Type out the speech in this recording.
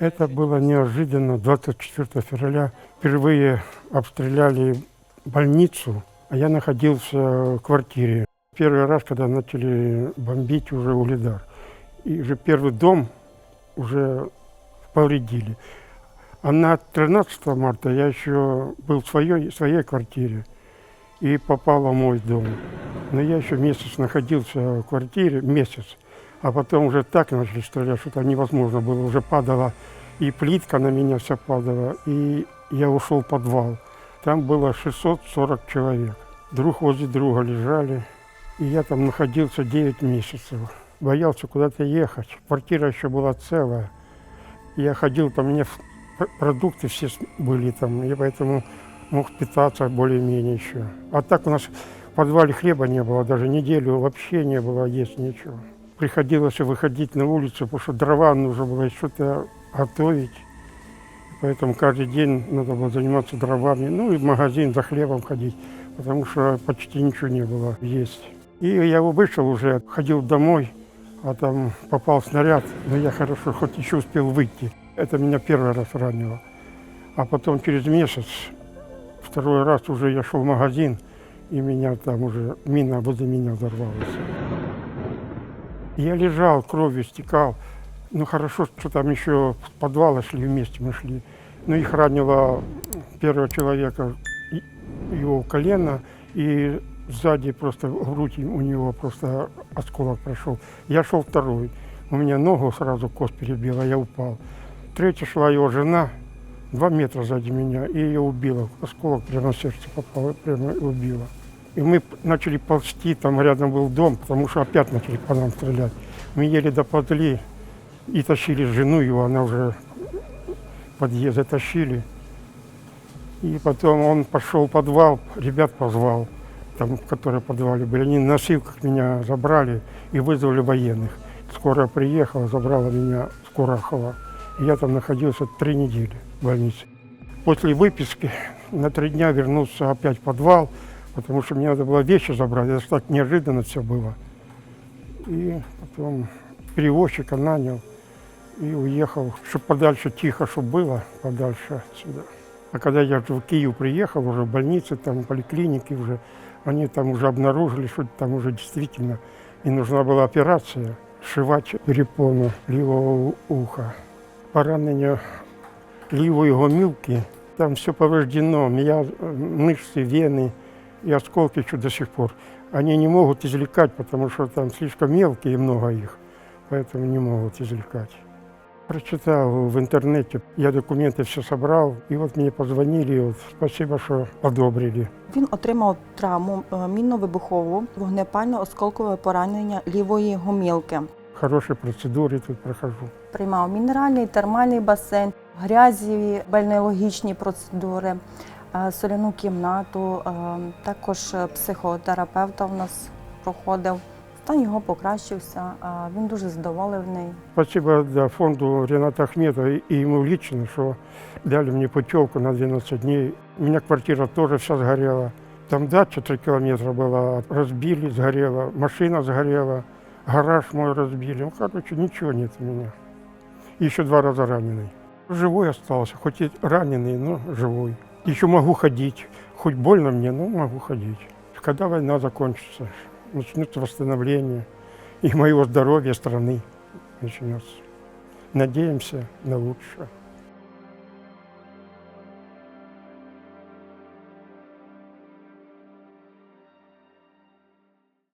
Это было неожиданно. 24 февраля впервые обстреляли больницу, а я находился в квартире. Первый раз, когда начали бомбить уже Угледар. И уже первый дом уже повредили. А на 13 марта я еще был в своей, своей квартире и попал в мой дом. Но я еще месяц находился в квартире, месяц. А потом уже так начали стрелять, что там невозможно было. Уже падала и плитка на меня вся падала, и я ушел в подвал. Там было 640 человек. Друг возле друга лежали, и я там находился 9 месяцев. Боялся куда-то ехать. Квартира еще была целая. Я ходил, там у меня продукты все были там, и поэтому мог питаться более-менее еще. А так у нас в подвале хлеба не было, даже неделю вообще не было есть ничего. Приходилось выходить на улицу, потому что дрова нужно было что-то готовить. Поэтому каждый день надо было заниматься дровами, ну и в магазин за хлебом ходить, потому что почти ничего не было есть. И я вышел уже, ходил домой, а там попал снаряд, но я хорошо хоть еще успел выйти. Это меня первый раз ранило. А потом через месяц, второй раз уже я шел в магазин, и меня там уже мина возле меня взорвалась. Я лежал, кровью стекал. Ну хорошо, что там еще в подвалы шли вместе, мы шли. Ну их ранило первого человека, его колено, и сзади просто в грудь у него просто осколок прошел. Я шел второй. У меня ногу сразу кость перебила, я упал. Третья шла его жена, два метра сзади меня, и ее убила. Осколок прямо в сердце попал, прямо убила. И мы начали ползти, там рядом был дом, потому что опять начали по нам стрелять. Мы еле доползли и тащили жену его, она уже подъезд затащили. И потом он пошел в подвал, ребят позвал, там, которые в подвале были. Они на носилках меня забрали и вызвали военных. Скорая приехала, забрала меня с Курахова. Я там находился три недели в больнице. После выписки на три дня вернулся опять в подвал, потому что мне надо было вещи забрать. Это ж так неожиданно все было. И потом перевозчика нанял и уехал, чтобы подальше тихо, чтобы было, подальше отсюда. А когда я в Киев приехал, уже в больнице, там, в поликлинике уже, они там уже обнаружили, что там уже действительно и нужна была операция, сшивать перепону левого уха. Поранение левой гомилки, там все повреждено, меня, э, мышцы, вены и осколки еще до сих пор. Они не могут извлекать, потому что там слишком мелкие, много их, поэтому не могут извлекать. Прочитал в интернете, я документы все собрал, и вот мне позвонили, и вот спасибо, что одобрили. Він отримав травму е, мінно-вибухову, вогнепально-осколкове поранення лівої гомілки. Хорошие процедуры тут прохожу. Приймав мінеральний, термальний басейн, грязєві, бальнеологічні процедури, е, соляну кімнату, е, також е, психотерапевта в нас проходив. Стан його покращився, е, він дуже задоволений. Спасибо да, фонду Рената Ахметова и ему лично, что дали мне путевку на 12 дней. У меня квартира тоже вся сгорела. Там дача 3 километра была, разбили, сгорела, машина сгорела, гараж мой разбили. Ну, короче, ничего нет у меня. Еще два раза раненый. Живой остался, хоть и раненый, но живой. Еще могу ходить. Хоть больно мне, но могу ходить. Когда война закончится, начнется восстановление и моего здоровья страны начнется. Надеемся на лучшее.